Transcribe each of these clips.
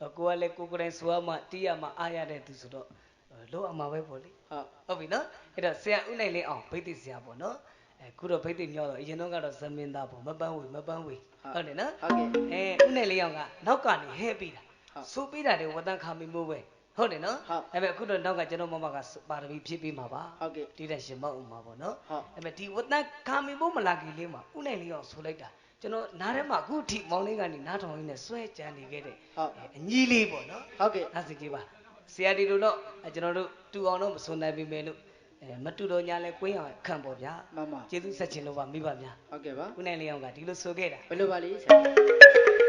အဲ့ကိုကလည်းကိုကိုယ်တိုင်ဆိုရမှတီးရမှအားရတဲ့သူဆိုတော့အဲ့လုံးအောင်မှာပဲပေါ့လေဟုတ်ဟုတ်ပြီနော်အဲ့တော့ဆရာဥနိုင်လင်းအောင်ဗိသိက်ဆရာပေါ့နော်အဲခုတော့ဗိသိက်ညောတော့အရင်တော့ကတော့ဇမင်းသားပေါ့မပန်းဝေမပန်းဝေဟုတ်တယ်နော်ဟုတ်ကဲ့အဲဥနိုင်လင်းအောင်ကနောက်ကနေဟဲပြီးတာဟုတ်စူပြီးတာတွေဝတန်ခါမီမိုးပဲဟုတ်တယ်နော်ဟုတ်အဲ့မဲ့အခုတော့နောက်ကကျွန်တော်မမကပါရမီဖြည့်ပေးမှာပါဟုတ်ကဲ့တိတဲ့ရှင်မောက်ဥမှာပေါ့နော်ဟုတ်အဲ့မဲ့ဒီဝတန်ခါမီမိုးမလာခင်လေးမှာဥနိုင်လင်းအောင်ဆိုလိုက်တာ ကျွန်တော်နားထဲမှာအခုထိမောင်လေးကနေနားထောင်ရင်းနဲ့ဆွဲကြံနေခဲ့တဲ့ဟုတ်အဲအညီလေးပေါ့နော်ဟုတ်ကဲ့အဲ့ဒါစီကြည့်ပါဆရာဒီလိုတော့အဲကျွန်တော်တို့တူအောင်တော့မစွန်နိုင်ပြီမယ်လို့အဲမတူတော့ညာလဲကွင်းအောင်ခံပေါ့ဗျာမမကျေးဇူးဆက်ချင်လို့ပါမိဘများဟုတ်ကဲ့ပါခုနိုင်လေးအောင်ကဒီလိုဆိုခဲ့တာဘယ်လိုပါလဲဆရာ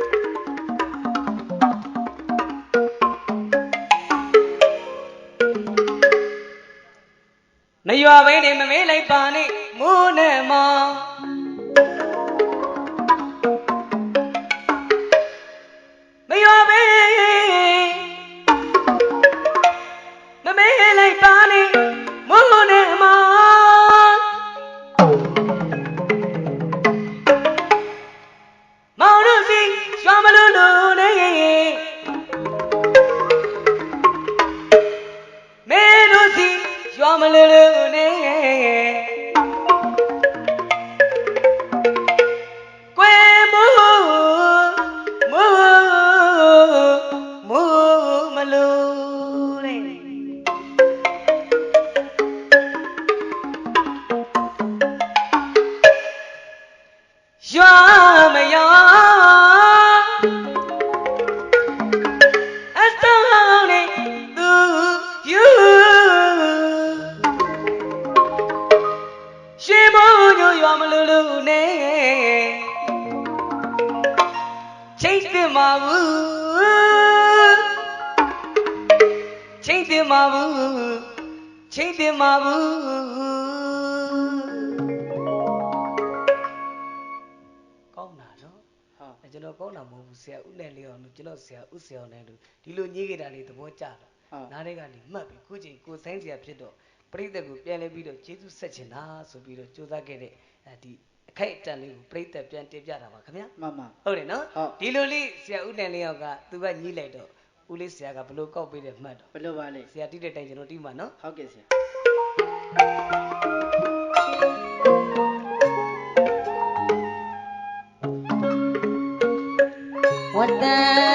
မရွာဘိန်းနေမမေးလိုက်ပါနဲ့မိုးနဲ့မောင် မှာဘူးချိန်တင်မှာဘူးချိန်တင်မှာဘူးကောင်းတာနော်ဟုတ်အဲကျွန်တော်ကောင်းတာမဟုတ်ဘူးဆရာဦးနဲ့လေးအောင်လို့ကျွန်တော်ဆရာဦးဆရာအောင်နဲ့လို့ဒီလိုညှိခဲ့တာလေးသဘောကျတာဟုတ်နားထဲကနေမှတ်ပြီးခုချိန်ကိုဆိုင်ဆရာဖြစ်တော့ပြိတ္တကိုပြန်လဲပြီးတော့ကျေးဇူးဆက်ချင်တာဆိုပြီးတော့ကြိုးစားခဲ့တဲ့အဲဒီအ ခိုက်အတန့်လေးကိုပြိတ္တပြန်တင်ပြတာပါခင်ဗျာမမဟုတ်တယ်နော်ဟုတ်ဒီလိုလေးဆရာဦးနဲ့လေးအောင်ကသူကညှိလိုက်တော့ဦးလေးဆရာကဘလို့ကောက်ပေးတယ်မှတ်တော့ဘယ်လိုပါလဲဆရာတိတဲ့တိုင်ကျွန်တော်တိမှာနော်ဟုတ်ကဲ့ဆရာဝတ္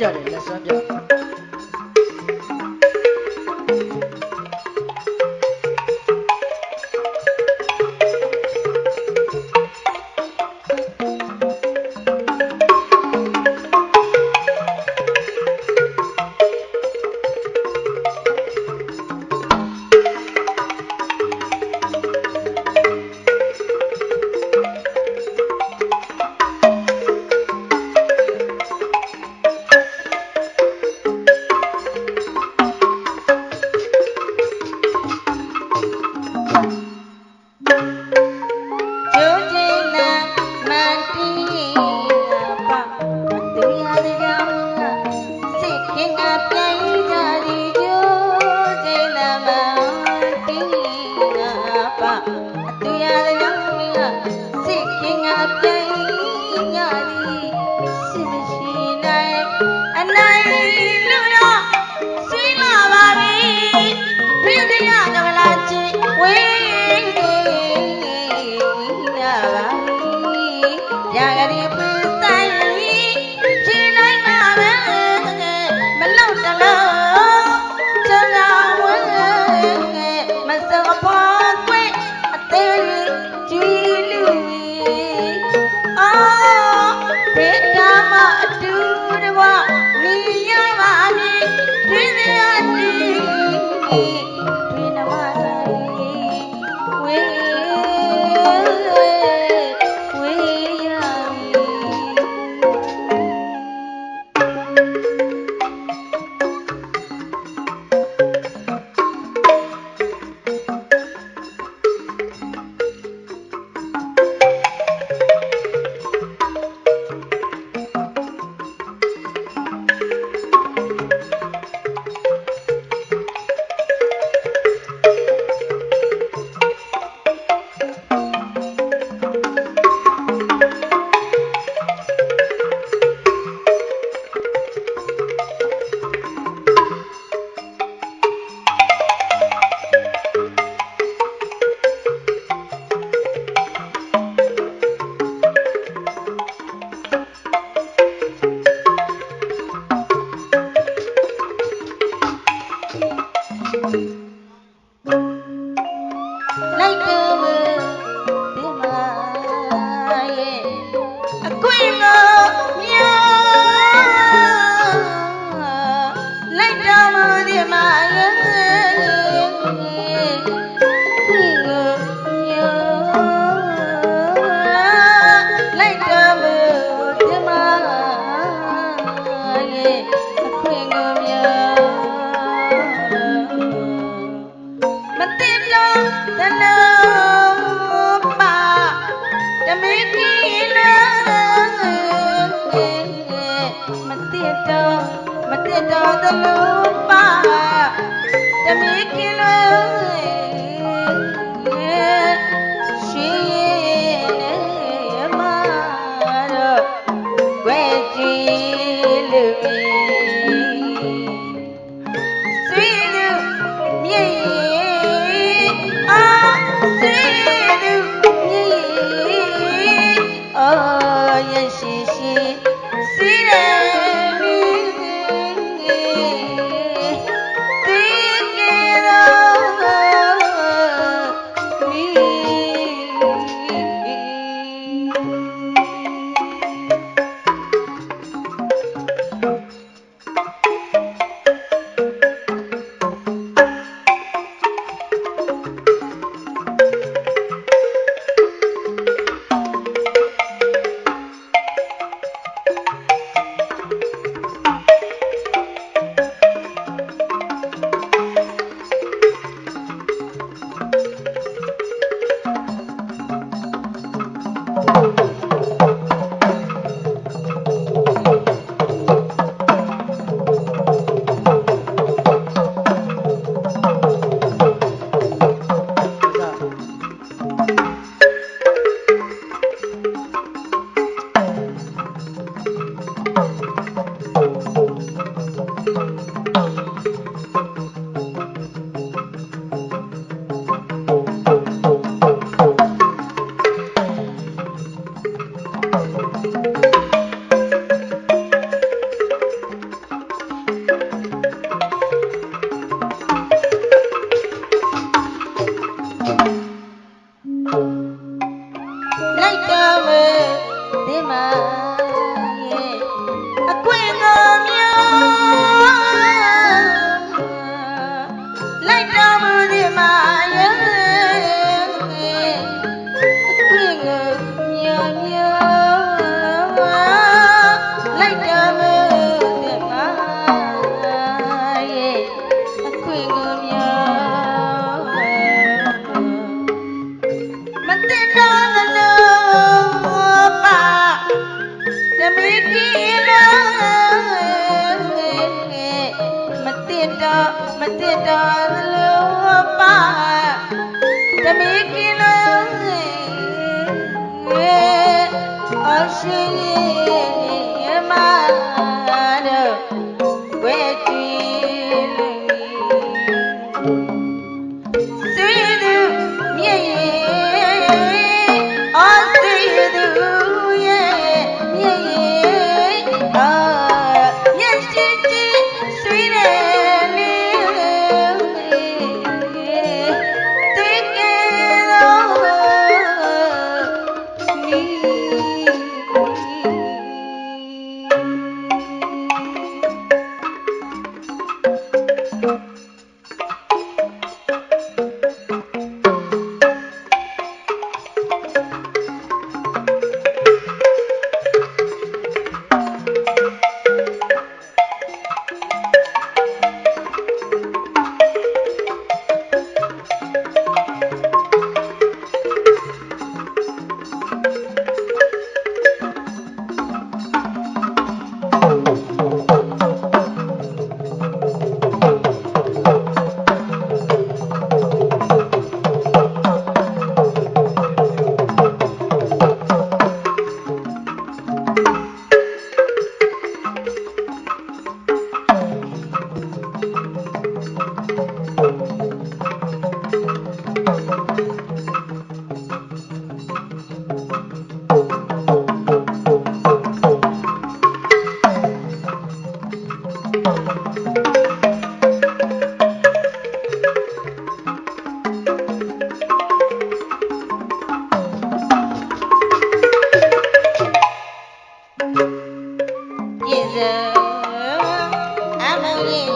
ကြတယ်လက် ဝေး အ